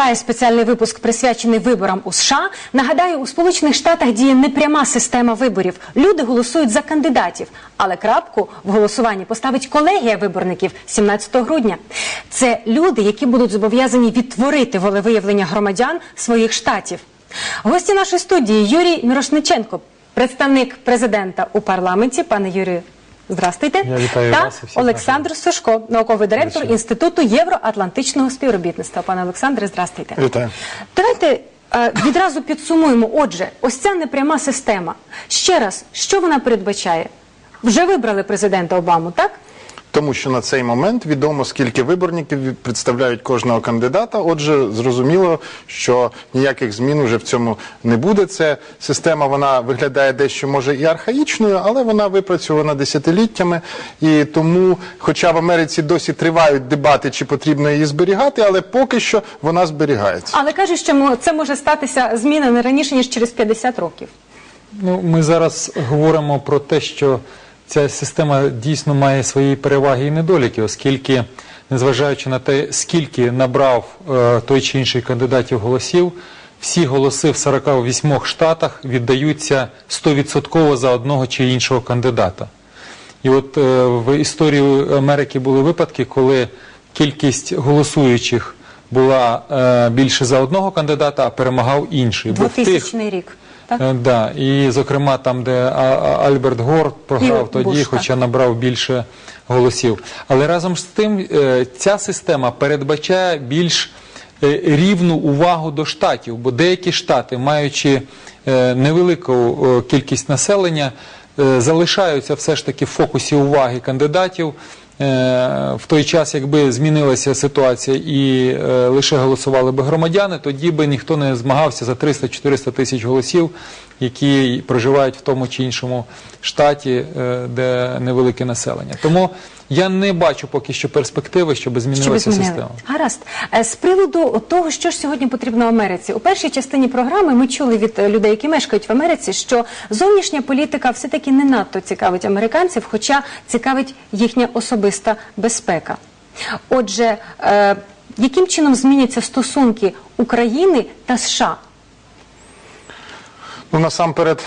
Триває спеціальний випуск, присвячений виборам у США. Нагадаю, у Сполучених Штатах діє непряма система виборів. Люди голосують за кандидатів, але крапку в голосуванні поставить колегія виборників 17 грудня. Це люди, які будуть зобов'язані відтворити волевиявлення громадян своїх штатів. Гості нашої студії Юрій Мірошниченко, представник президента у парламенті. Пане Юрію, здрастуйте. Я вітаю Та вас і всіх Олександр Сушко, науковий директор Вітаю. Інституту євроатлантичного співробітництва. Пане Олександре, здрастуйте. Вітаю. Давайте е, відразу підсумуємо. Отже, ось ця непряма система. Ще раз, що вона передбачає? Вже вибрали президента Обаму, так? Тому що на цей момент відомо, скільки виборників представляють кожного кандидата. Отже, зрозуміло, що ніяких змін вже в цьому не буде. Це система вона виглядає дещо може і архаїчною, але вона випрацьована десятиліттями. І тому, хоча в Америці досі тривають дебати, чи потрібно її зберігати, але поки що вона зберігається. Але кажуть, що це може статися зміна не раніше ніж через 50 років. Ну, ми зараз говоримо про те, що ця система дійсно має свої переваги і недоліки, оскільки, незважаючи на те, скільки набрав е, той чи інший кандидатів голосів, всі голоси в 48 штатах віддаються 100% за одного чи іншого кандидата. І от е, в історії Америки були випадки, коли кількість голосуючих була е, більше за одного кандидата, а перемагав інший. Бо в тих- 2000 рік. Так? Е, Да, і зокрема там, де Альберт Гор програв І тоді, Буш, хоча набрав більше голосів. Але разом з тим е, ця система передбачає більш е, рівну увагу до штатів, бо деякі штати, маючи невелику кількість населення, залишаються все ж таки в фокусі уваги кандидатів. Е, В той час, якби змінилася ситуація і е, лише голосували би громадяни, тоді би ніхто не змагався за 300-400 тисяч голосів, які проживають в тому чи іншому штаті, е, де невелике населення. Тому я не бачу поки що перспективи, щоб Щоб змінилася змінили. система. Гаразд. Е, З приводу того, що ж сьогодні потрібно Америці. У першій частині програми ми чули від е, людей, які мешкають в Америці, що зовнішня політика все-таки не надто цікавить американців, хоча цікавить їхня особиста безпека. Отже, яким чином зміняться стосунки України та США? Ну насамперед,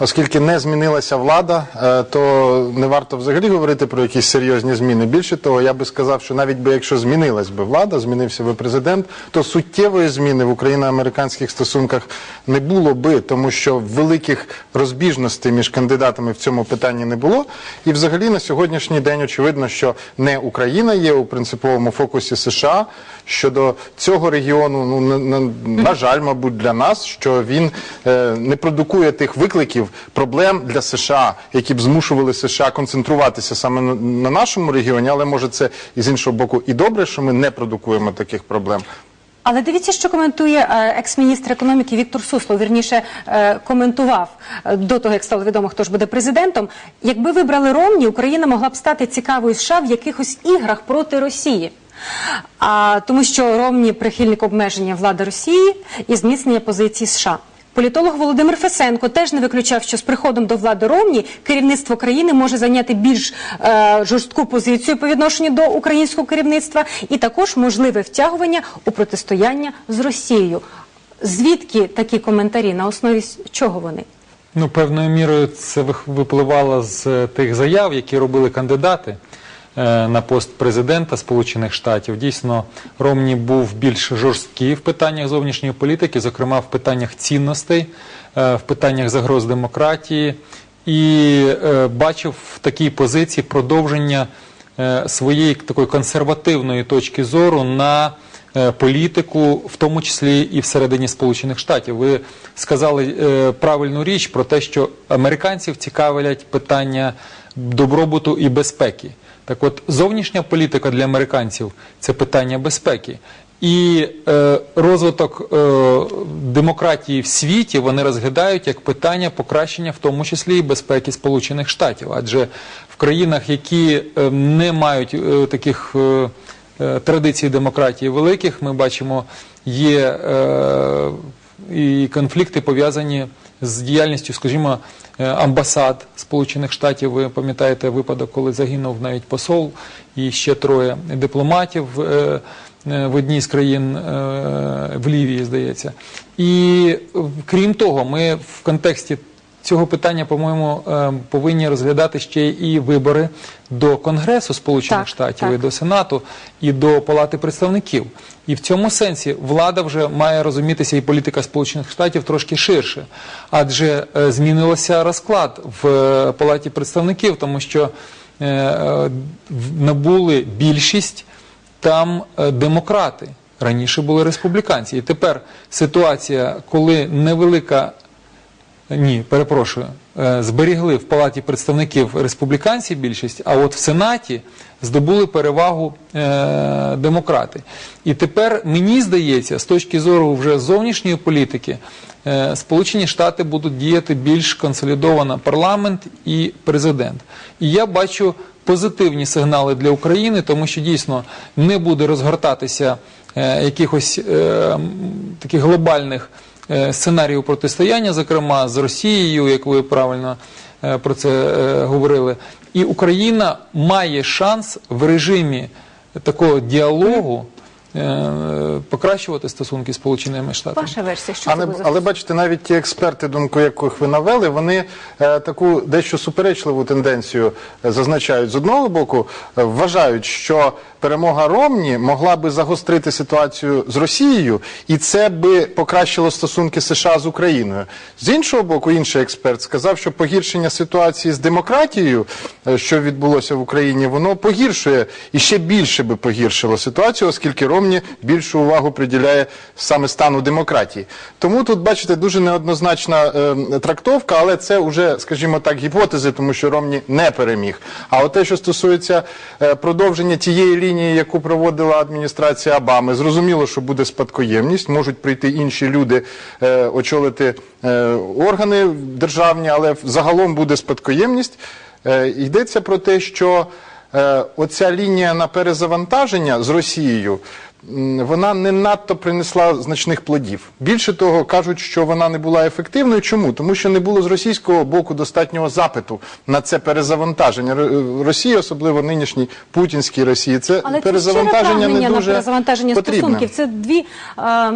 оскільки не змінилася влада, е, то не варто взагалі говорити про якісь серйозні зміни. Більше того, я би сказав, що навіть би якщо змінилась би влада, змінився би президент, то суттєвої зміни в україно-американських стосунках не було би, тому що великих розбіжностей між кандидатами в цьому питанні не було. І взагалі на сьогоднішній день очевидно, що не Україна є у принциповому фокусі США щодо цього регіону. Ну на, на, на жаль, мабуть, для нас, що він е, не продукує тих викликів, проблем для США, які б змушували США концентруватися саме на, на нашому регіоні, але може це і з іншого боку і добре, що ми не продукуємо таких проблем. Але дивіться, що коментує е, екс-міністр економіки Віктор Суслов. Вірніше е, коментував е, до того, як стало відомо, хто ж буде президентом. Якби вибрали Ромні, Україна могла б стати цікавою США в якихось іграх проти Росії. А тому, що Ромні прихильник обмеження влади Росії і зміцнення позиції США. Політолог Володимир Фесенко теж не виключав, що з приходом до влади Ромні керівництво країни може зайняти більш е, жорстку позицію по відношенню до українського керівництва, і також можливе втягування у протистояння з Росією. Звідки такі коментарі? На основі чого вони? Ну, певною мірою це випливало з е, тих заяв, які робили кандидати на пост президента Сполучених Штатів. Дійсно, Ромні був більш жорсткий в питаннях зовнішньої політики, зокрема в питаннях цінностей, е, в питаннях загроз демократії, і е, бачив в такій позиції продовження е, своєї такої консервативної точки зору на е, політику, в тому числі і всередині Сполучених Штатів. Ви сказали е, правильну річ про те, що американців цікавлять питання добробуту і безпеки. Так от, зовнішня політика для американців це питання безпеки. І е, розвиток е, демократії в світі вони розглядають як питання покращення, в тому числі і безпеки Сполучених Штатів. Адже в країнах, які е, не мають е, таких е, е, традицій демократії великих, ми бачимо, є е, і конфлікти пов'язані з діяльністю, скажімо, е, амбасад Сполучених Штатів. Ви пам'ятаєте випадок, коли загинув навіть посол і ще троє дипломатів. Е, е, в одній з країн в Лівії, здається. І крім того, ми в контексті цього питання, по-моєму, е, повинні розглядати ще і вибори до Конгресу Сполучених Так, Штатів так. і до Сенату і до Палати представників. І в цьому сенсі влада вже має розумітися і політика Сполучених Штатів трошки ширше, адже е, змінився розклад в е, Палаті представників, тому що набули більшість там демократи. Раніше були республіканці. І тепер ситуація, коли невелика ні, перепрошую. Е, Зберігли в палаті представників республіканці більшість, а от в Сенаті здобули перевагу е, демократи. І тепер мені здається, з точки зору вже зовнішньої політики, е, Сполучені Штати будуть діяти більш консолідовано парламент і президент. І я бачу позитивні сигнали для України, тому що дійсно не буде розгортатися е, якихось е, таких глобальних сценаріїв протистояння, зокрема з Росією, як ви правильно е, про це е, говорили. І Україна має шанс в режимі такого діалогу е, покращувати стосунки з Сполученими Штатами. Ваша версія, що Але, це буде? але бачите, навіть ті експерти, думку яких ви навели, вони е, таку дещо суперечливу тенденцію е, зазначають. З одного боку, е, вважають, що перемога Ромні могла би загострити ситуацію з Росією, і це би покращило стосунки США з Україною. З іншого боку, інший експерт сказав, що погіршення ситуації з демократією, е, що відбулося в Україні, воно погіршує і ще більше би погіршило ситуацію, оскільки Ромні більшу увагу приділяє саме стану демократії. Тому тут, бачите, дуже неоднозначна е, трактовка, але це вже, скажімо так, гіпотези, тому що Ромні не переміг. А от те, що стосується е, продовження тієї лінії, яку проводила адміністрація Обами, зрозуміло, що буде спадкоємність, можуть прийти інші люди е, очолити е, органи державні, але загалом буде спадкоємність. Е, йдеться про те, що е, оця лінія на перезавантаження з Росією. Вона не надто принесла значних плодів. Більше того, кажуть, що вона не була ефективною. Чому? Тому що не було з російського боку достатнього запиту на це перезавантаження. Росії, особливо нинішній путінській Росії, це Але перезавантаження прагнення не на дуже перезавантаження потрібне. стосунків. Це дві е,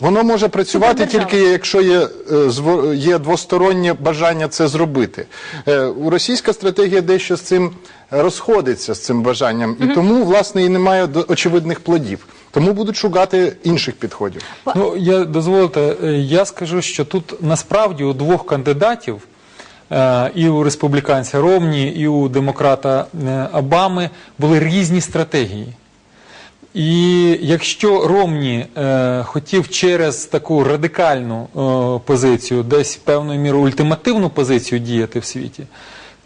Воно може працювати тільки якщо є, е, є двостороннє бажання це зробити. Е, у Російська стратегія дещо з цим розходиться з цим бажанням, і тому власне і немає до- очевидних плодів. Тому будуть шукати інших підходів. Ну, я дозволите, е, я скажу, що тут насправді у двох кандидатів, і у республіканця Ромні, і у демократа Обами, були різні стратегії. І якщо Ромні е, хотів через таку радикальну е, позицію, десь певною мірою ультимативну позицію діяти в світі,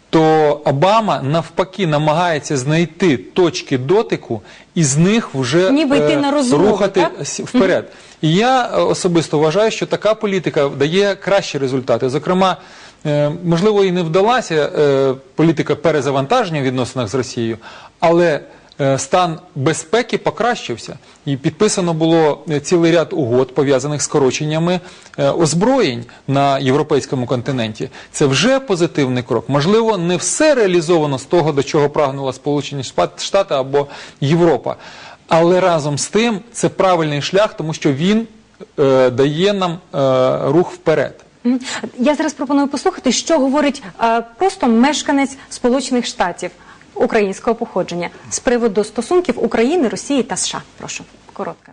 то Обама навпаки намагається знайти точки дотику і з них вже Ніби йти е, на розмову, рухати так? вперед. І я е, особисто вважаю, що така політика дає кращі результати. Зокрема, е, можливо, і не вдалася е, політика перезавантаження в відносинах з Росією, але стан безпеки покращився. І підписано було е, цілий ряд угод, пов'язаних з скороченнями е, озброєнь на європейському континенті. Це вже позитивний крок. Можливо, не все реалізовано з того, до чого прагнула Сполучені Штати або Європа. Але разом з тим це правильний шлях, тому що він е, дає нам е, рух вперед. Я зараз пропоную послухати, що говорить е, просто мешканець Сполучених Штатів українського походження з приводу стосунків України, Росії та США. Прошу коротка.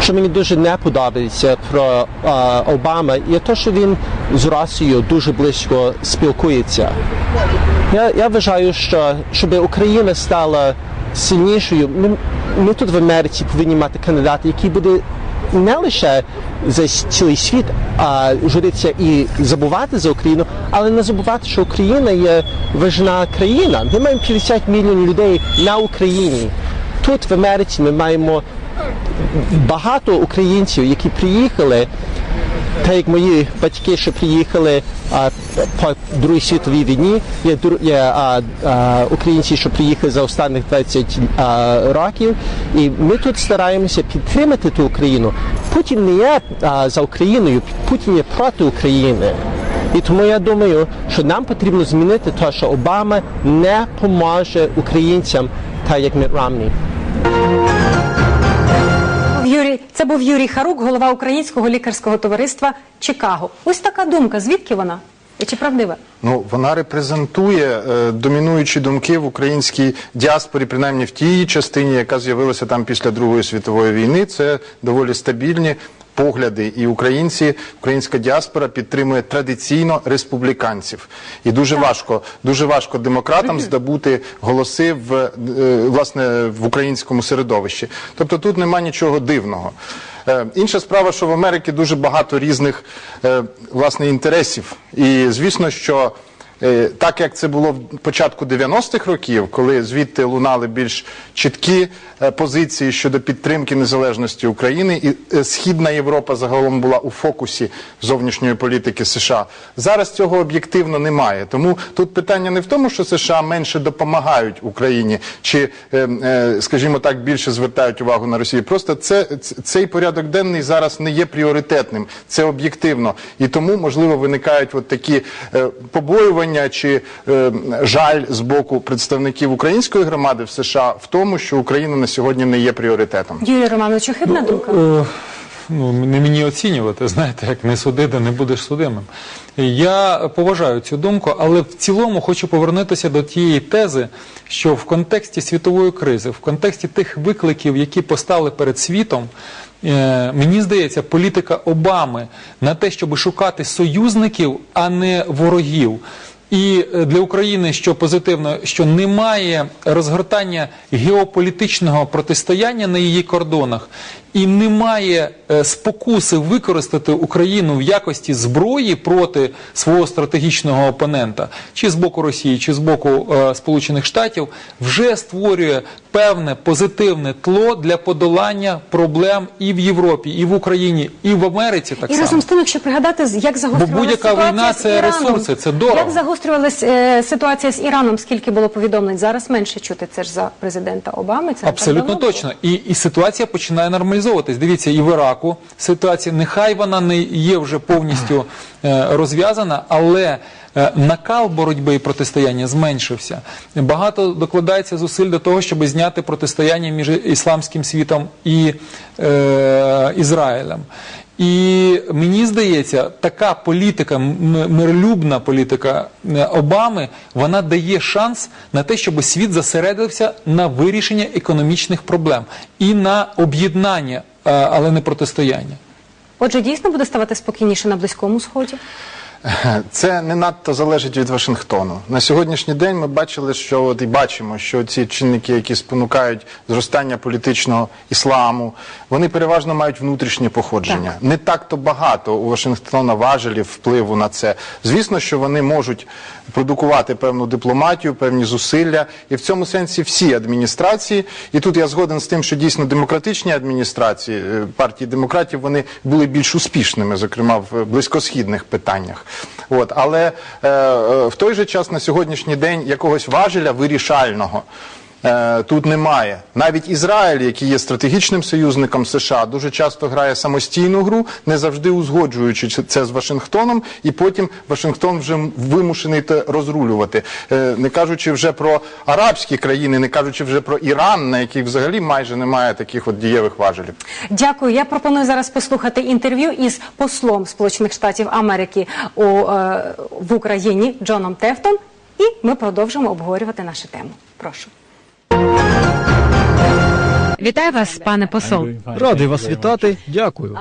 Що мені дуже не подобається про а, Обама, є те, що він з Росією дуже близько спілкується. Я, я вважаю, що щоб Україна стала сильнішою, ми, ми тут в Америці повинні мати кандидата, який буде не лише за цілий світ, а журитися і забувати за Україну, але не забувати, що Україна є важна країна. Ми маємо 50 мільйонів людей на Україні. Тут в Америці ми маємо багато українців, які приїхали, так як мої батьки, що приїхали а, по Другій світовій війні, є, є а, а, українці, що приїхали за останніх 20 а, років. І ми тут стараємося підтримати ту Україну. Путін не є а, за Україною, Путін є проти України. І тому я думаю, що нам потрібно змінити те, що Обама не поможе українцям так як Міт Рамні. Юрій, це був Юрій Харук, голова Українського лікарського товариства Чикаго. Ось така думка. Звідки вона? І чи правдива? Ну, вона репрезентує е, домінуючі думки в українській діаспорі, принаймні в тій частині, яка з'явилася там після Другої світової війни. Це доволі стабільні погляди. І українці, українська діаспора підтримує традиційно республіканців. І дуже важко, дуже важко демократам здобути голоси в е, власне в українському середовищі. Тобто тут нема нічого дивного. Е, Інша справа, що в Америці дуже багато різних е, власне інтересів. І звісно, що так як це було в початку 90-х років, коли звідти лунали більш чіткі е, позиції щодо підтримки незалежності України, і е, Східна Європа загалом була у фокусі зовнішньої політики США. Зараз цього об'єктивно немає. Тому тут питання не в тому, що США менше допомагають Україні, чи, е, е, скажімо так, більше звертають увагу на Росію. Просто це, цей порядок денний зараз не є пріоритетним. Це об'єктивно. І тому, можливо, виникають от такі е, побоювання чи е, жаль з боку представників української громади в США в тому, що Україна на сьогодні не є пріоритетом. Юрій Романович, хибна думка? Е, Ну, не мені оцінювати, знаєте, як не суди, де не будеш судимим. Я поважаю цю думку, але в цілому хочу повернутися до тієї тези, що в контексті світової кризи, в контексті тих викликів, які постали перед світом, е, мені здається, політика Обами на те, щоб шукати союзників, а не ворогів. І е, для України що позитивно, що немає розгортання геополітичного протистояння на її кордонах, і немає е, спокуси використати Україну в якості зброї проти свого стратегічного опонента, чи з боку Росії, чи з боку е, Сполучених Штатів, вже створює певне позитивне тло для подолання проблем і в Європі, і в Україні, і в Америці. Так І само. разом з тим, якщо пригадати, як загострювалася будь-яка війна це Іраном. ресурси, це дорого. Як загострювалася е, ситуація з Іраном, скільки було повідомлень, зараз менше чути. Це ж за президента Обами. Це Абсолютно точно. І, і ситуація починає нормалізовуватись. Дивіться, і в Іраку ситуація, нехай вона не є вже повністю е, розв'язана, але е, накал боротьби і протистояння зменшився. Багато докладається зусиль до того, щоб зняти протистояння між ісламським світом і е, Ізраїлем. І мені здається, така політика, миролюбна політика Обами, вона дає шанс на те, щоб світ зосередився на вирішення економічних проблем і на об'єднання, е, але не протистояння. Отже, дійсно буде ставати спокійніше на близькому сході. Це не надто залежить від Вашингтону. На сьогоднішній день ми бачили, що от і бачимо, що ці чинники, які спонукають зростання політичного ісламу, вони переважно мають внутрішнє походження. Не так то багато у Вашингтона важелів впливу на це. Звісно, що вони можуть продукувати певну дипломатію, певні зусилля, і в цьому сенсі всі адміністрації. І тут я згоден з тим, що дійсно демократичні адміністрації е, партії демократів вони були більш успішними, зокрема в близькосхідних питаннях. От, але е, е, в той же час на сьогоднішній день якогось важеля вирішального. Е, Тут немає. Навіть Ізраїль, який є стратегічним союзником США, дуже часто грає самостійну гру, не завжди узгоджуючи це- з Вашингтоном, і потім Вашингтон вже вимушений те розрулювати. Е, Не кажучи вже про арабські країни, не кажучи вже про Іран, на яких взагалі майже немає таких от дієвих важелів. Дякую. Я пропоную зараз послухати інтерв'ю із послом Сполучених Штатів Америки у, е, в Україні Джоном Тефтом, і ми продовжимо обговорювати нашу тему. Прошу. Вітаю вас, пане посол. Радий вас вітати. Дякую.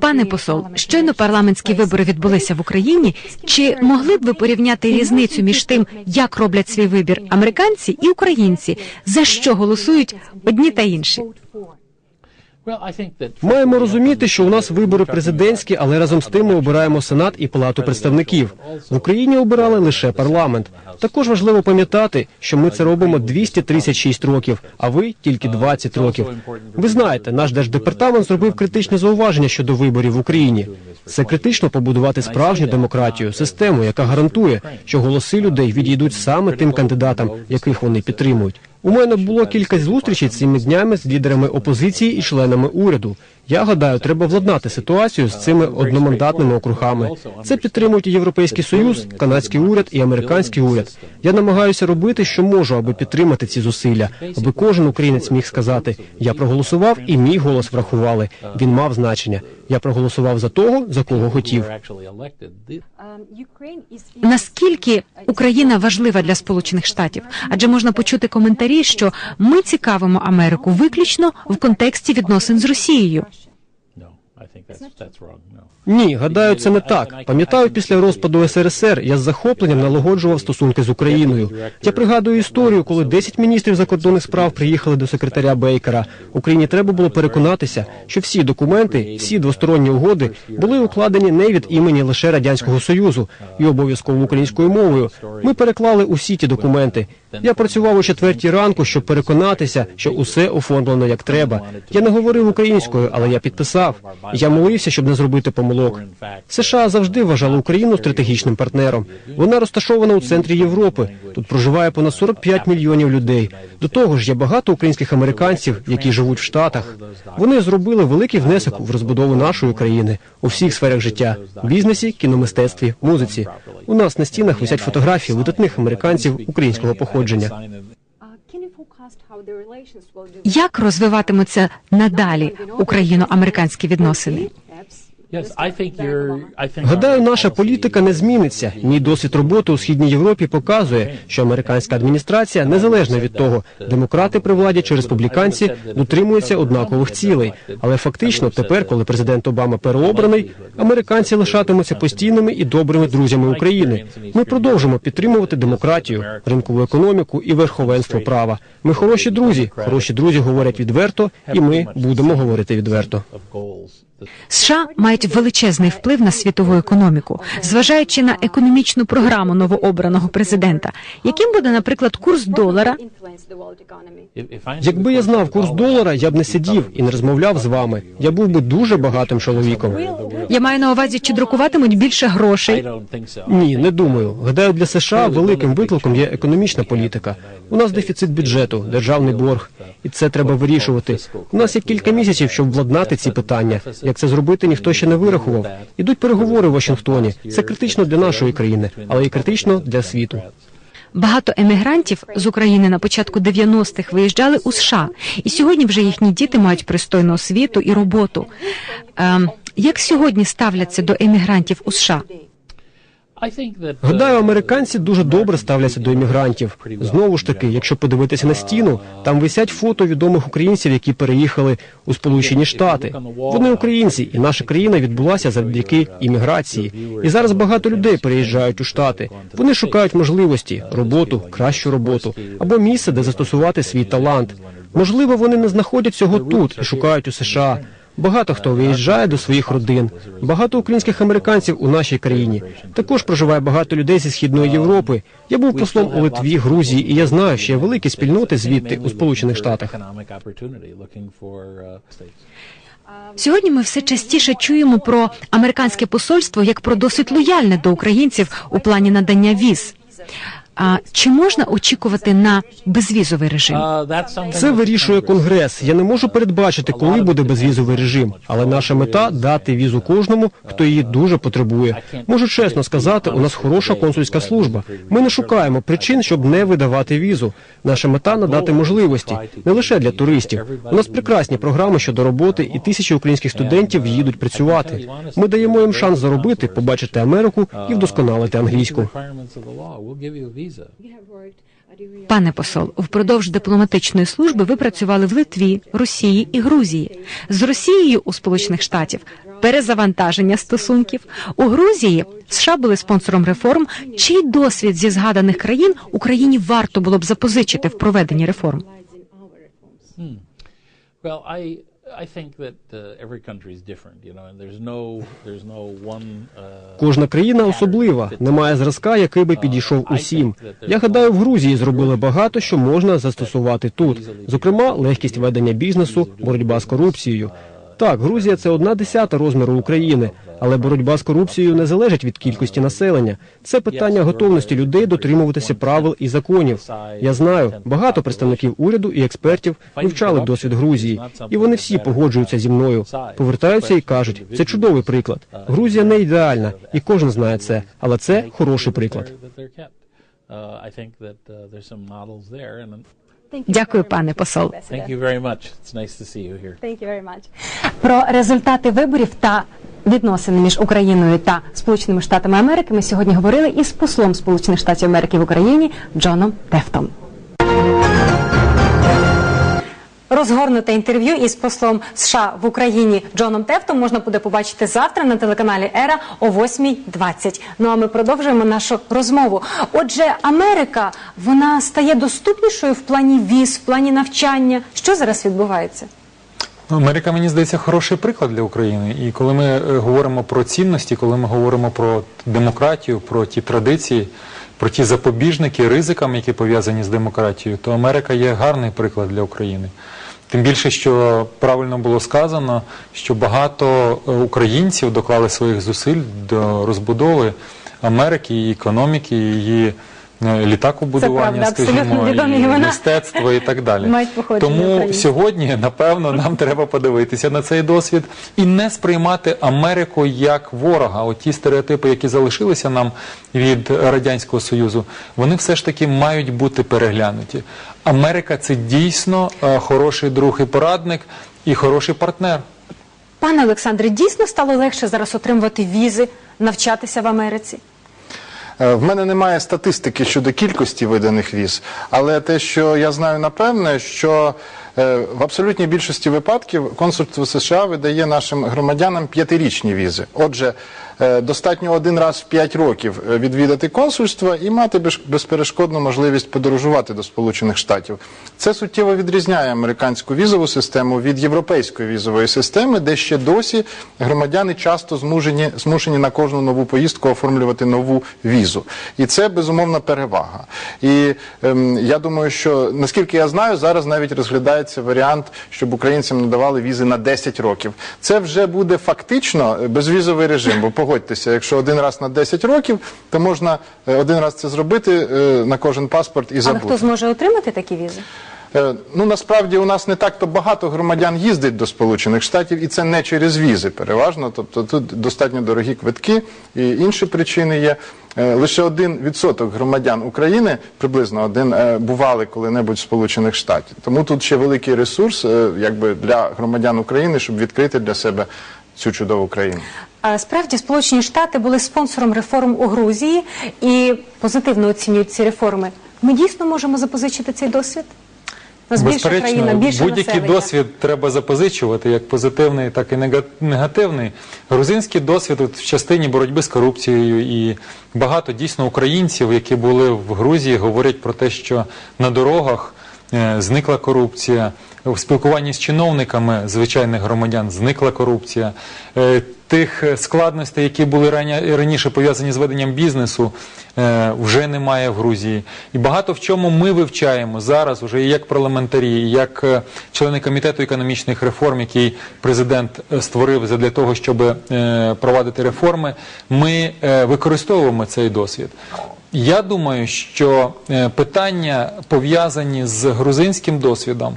Пане посол, щойно парламентські вибори відбулися в Україні. Чи могли б ви порівняти різницю між тим, як роблять свій вибір американці і українці, за що голосують одні та інші? Маємо розуміти, що у нас вибори президентські, але разом з тим ми обираємо сенат і палату представників. В Україні обирали лише парламент. Також важливо пам'ятати, що ми це робимо 236 років, а ви тільки 20 років. Ви знаєте, наш держдепартамент зробив критичне зауваження щодо виборів в Україні. Це критично побудувати справжню демократію, систему, яка гарантує, що голоси людей відійдуть саме тим кандидатам, яких вони підтримують. У мене було кілька зустрічей цими днями з лідерами опозиції і членами уряду. Я гадаю, треба владнати ситуацію з цими одномандатними округами. Це підтримують і Європейський Союз, канадський уряд і американський уряд. Я намагаюся робити, що можу, аби підтримати ці зусилля, аби кожен українець міг сказати: я проголосував і мій голос врахували. Він мав значення. Я проголосував за того, за кого хотів. Наскільки Україна важлива для Сполучених Штатів? Адже можна почути коментарі, що ми цікавимо Америку виключно в контексті відносин з Росією. Ні, гадаю, це не так. Пам'ятаю, після розпаду СРСР я з захопленням налагоджував стосунки з Україною. Я пригадую історію, коли 10 міністрів закордонних справ приїхали до секретаря Бейкера. Україні треба було переконатися, що всі документи, всі двосторонні угоди були укладені не від імені лише радянського союзу і обов'язково українською мовою. Ми переклали усі ті документи. Я працював о четвертій ранку, щоб переконатися, що усе оформлено як треба. Я не говорив українською, але я підписав. Я молився, щоб не зробити помилок. США завжди вважали Україну стратегічним партнером. Вона розташована у центрі Європи. Тут проживає понад 45 мільйонів людей. До того ж, є багато українських американців, які живуть в Штатах. Вони зробили великий внесок в розбудову нашої країни у всіх сферах життя бізнесі, кіномистецтві, музиці. У нас на стінах висять фотографії видатних американців українського походження. Як розвиватимуться надалі україно-американські відносини? Гадаю, наша політика не зміниться. Мій досвід роботи у східній Європі показує, що американська адміністрація незалежно від того, демократи при владі чи республіканці дотримуються однакових цілей. Але фактично, тепер, коли президент Обама переобраний, американці лишатимуться постійними і добрими друзями України. Ми продовжимо підтримувати демократію, ринкову економіку і верховенство права. Ми хороші друзі. Хороші друзі говорять відверто, і ми будемо говорити відверто. США мають величезний вплив на світову економіку, зважаючи на економічну програму новообраного президента. Яким буде, наприклад, курс долара? Якби я знав курс долара, я б не сидів і не розмовляв з вами. Я був би дуже багатим чоловіком. Я маю на увазі, чи друкуватимуть більше грошей. Ні, не думаю. Гадаю, для США великим викликом є економічна політика. У нас дефіцит бюджету, державний борг, і це треба вирішувати. У нас є кілька місяців, щоб владнати ці питання. Як це зробити, ніхто ще не вирахував. Ідуть переговори в Вашингтоні. Це критично для нашої країни, але і критично для світу. Багато емігрантів з України на початку 90-х виїжджали у США, і сьогодні вже їхні діти мають пристойну освіту і роботу. Ем, як сьогодні ставляться до емігрантів у США? Гадаю, американці дуже добре ставляться до іммігрантів. Знову ж таки, якщо подивитися на стіну, там висять фото відомих українців, які переїхали у Сполучені Штати. Вони українці, і наша країна відбулася завдяки імміграції. І зараз багато людей переїжджають у штати. Вони шукають можливості, роботу, кращу роботу або місце, де застосувати свій талант. Можливо, вони не знаходять цього тут і шукають у США. Багато хто виїжджає до своїх родин. Багато українських американців у нашій країні. Також проживає багато людей зі східної Європи. Я був послом у Литві, Грузії, і я знаю, що є великі спільноти звідти у Сполучених Штатах. Сьогодні ми все частіше чуємо про американське посольство як про досить лояльне до українців у плані надання віз. А чи можна очікувати на безвізовий режим? Це вирішує конгрес. Я не можу передбачити, коли буде безвізовий режим, але наша мета дати візу кожному, хто її дуже потребує. Можу чесно сказати, у нас хороша консульська служба. Ми не шукаємо причин, щоб не видавати візу. Наша мета надати можливості не лише для туристів. У нас прекрасні програми щодо роботи, і тисячі українських студентів їдуть працювати. Ми даємо їм шанс заробити, побачити Америку і вдосконалити англійську. Пане посол, впродовж дипломатичної служби ви працювали в Литві, Росії і Грузії. З Росією у Сполучених Штатів перезавантаження стосунків. У Грузії США були спонсором реформ. Чий досвід зі згаданих країн Україні варто було б запозичити в проведенні реформ? Well, I I think that uh, every country is different, you know, and there's no there's no one. Uh, Кожна країна особлива, немає зразка, який би підійшов усім. Я гадаю, в Грузії зробили багато, що можна застосувати тут. Зокрема, легкість ведення бізнесу, боротьба з корупцією. Так, Грузія це одна десята розміру України, Але боротьба з корупцією не залежить від кількості населення. Це питання готовності людей дотримуватися правил і законів. Я знаю, багато представників уряду і експертів вивчали досвід Грузії, і вони всі погоджуються зі мною. Повертаються і кажуть, це чудовий приклад. Грузія не ідеальна, і кожен знає це, але це хороший приклад. Uh, I think that uh, there's some models there, and Дякую, пане посол. thank you very much. It's nice to see you here. Про результати виборів та відносини між Україною та Сполученими Штатами Америки ми сьогодні говорили із послом Сполучених Штатів Америки в Україні Джоном Тефтом. Розгорнуте інтерв'ю із послом США в Україні Джоном Тефтом можна буде побачити завтра на телеканалі Ера о 8.20. Ну а ми продовжуємо нашу розмову. Отже, Америка вона стає доступнішою в плані віз, в плані навчання. Що зараз відбувається? Ну, Америка, мені здається, хороший приклад для України. І коли ми е, говоримо про цінності, коли ми говоримо про демократію, про ті традиції, про ті запобіжники ризикам, які пов'язані з демократією, то Америка є гарний приклад для України. Тим більше, що правильно було сказано, що багато е, українців доклали своїх зусиль до розбудови Америки, її економіки, її е, літакобудування, правда, скажімо, відомі і імена. мистецтва і так далі. Мають походження Тому українське. сьогодні, напевно, нам треба подивитися на цей досвід і не сприймати Америку як ворога. От ті стереотипи, які залишилися нам від Радянського Союзу, вони все ж таки мають бути переглянуті. Америка це дійсно е, хороший друг і порадник і хороший партнер. Пане Олександре, дійсно стало легше зараз отримувати візи, навчатися в Америці? Е, В мене немає статистики щодо кількості виданих віз, але те, що я знаю напевне, що е, в абсолютній більшості випадків консульство США видає нашим громадянам п'ятирічні візи. Отже, достатньо один раз в п'ять років е, відвідати консульство і мати безперешкодну можливість подорожувати до Сполучених Штатів. Це суттєво відрізняє американську візову систему від європейської візової системи, де ще досі громадяни часто змушені, змушені на кожну нову поїздку оформлювати нову візу. І це безумовна перевага. І ем, я думаю, що наскільки я знаю, зараз навіть розглядається варіант, щоб українцям надавали візи на 10 років. Це вже буде фактично е, безвізовий режим. Бо погодьтеся, якщо один раз на 10 років, то можна е, один раз це зробити е, на кожен паспорт і Але забути. хто зможе отримати такі візи? Е, Ну насправді у нас не так то багато громадян їздить до Сполучених Штатів, і це не через візи переважно. Тобто тут достатньо дорогі квитки і інші причини є. Е, Лише один відсоток громадян України, приблизно один, е, бували коли-небудь в Сполучених Штатів. Тому тут ще великий ресурс, якби для громадян України, щоб відкрити для себе цю чудову країну. Справді, Сполучені Штати були спонсором реформ у Грузії і позитивно оцінюють ці реформи. Ми дійсно можемо запозичити цей досвід? У нас більша країна, більше будь-який досвід треба запозичувати, як позитивний, так і негативний. Грузинський досвід от в частині боротьби з корупцією і багато дійсно українців, які були в Грузії, говорять про те, що на дорогах е, зникла корупція. В спілкуванні з чиновниками звичайних громадян зникла корупція. Тих е, складностей, які були раніше пов'язані з веденням бізнесу, е, вже немає в Грузії. І багато в чому ми вивчаємо зараз, уже як парламентарі, як е, члени комітету економічних реформ, який президент створив для того, щоб провадити реформи. Ми використовуємо цей досвід. Я думаю, що питання пов'язані з грузинським досвідом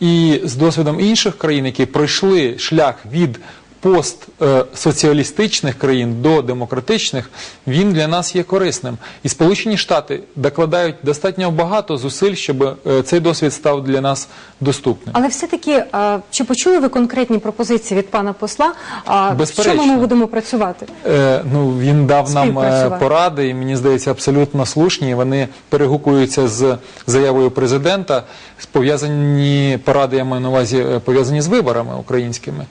і з досвідом інших країн, які пройшли шлях від постсоціалістичних країн до демократичних, він для нас є корисним. І Сполучені Штати докладають достатньо багато зусиль, щоб е, цей досвід став для нас доступним. Але все-таки, чи почули ви конкретні пропозиції від пана посла? Безперечно. чому ми будемо працювати? Е, ну, він дав нам е, поради, і мені здається, абсолютно слушні. Вони перегукуються з заявою президента. Пов'язані поради, я маю на увазі, е, пов'язані з виборами українськими.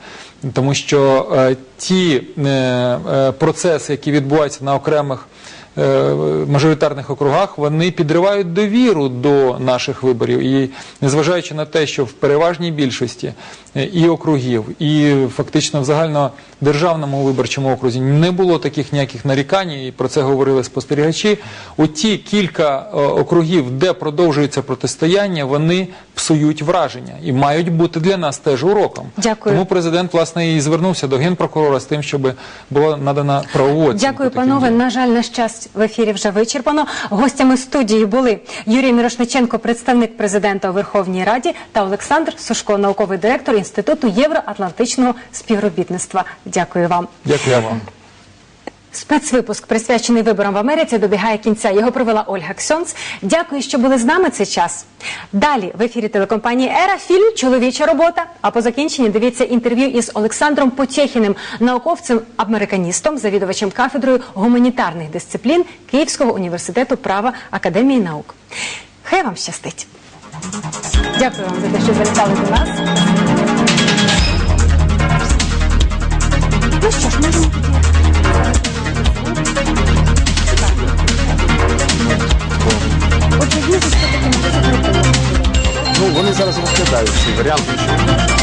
Тому що е, ті е, е, процеси, які відбуваються на окремих мажоритарних округах, вони підривають довіру до наших виборів. І незважаючи на те, що в переважній більшості е, і округів, і фактично в загальнодержавному виборчому окрузі не було таких ніяких нарікань, і про це говорили спостерігачі. Оті кілька е, округів, де продовжується протистояння, вони псують враження і мають бути для нас теж уроком. Дякую. Тому президент власне і звернувся до генпрокурора з тим, щоб була надана правову. Дякую, панове. діям. На жаль, наш час в ефірі вже вичерпано. Гостями студії були Юрій Мірошниченко, представник президента у Верховній Раді, та Олександр Сушко, науковий директор Інституту євроатлантичного співробітництва. Дякую вам. Дякую вам. Спецвипуск, присвячений виборам в Америці, добігає кінця. Його провела Ольга Ксьонц. Дякую, що були з нами цей час. Далі в ефірі телекомпанії Ера фільм Чоловіча робота. А по закінченні дивіться інтерв'ю із Олександром Потєхіним, науковцем-американістом, завідувачем кафедрою гуманітарних дисциплін Київського університету права Академії наук. Хай вам щастить. Дякую вам за те, що завітали до нас. Ну що ж, можемо Ну вони зараз розглядають ці варіанти. що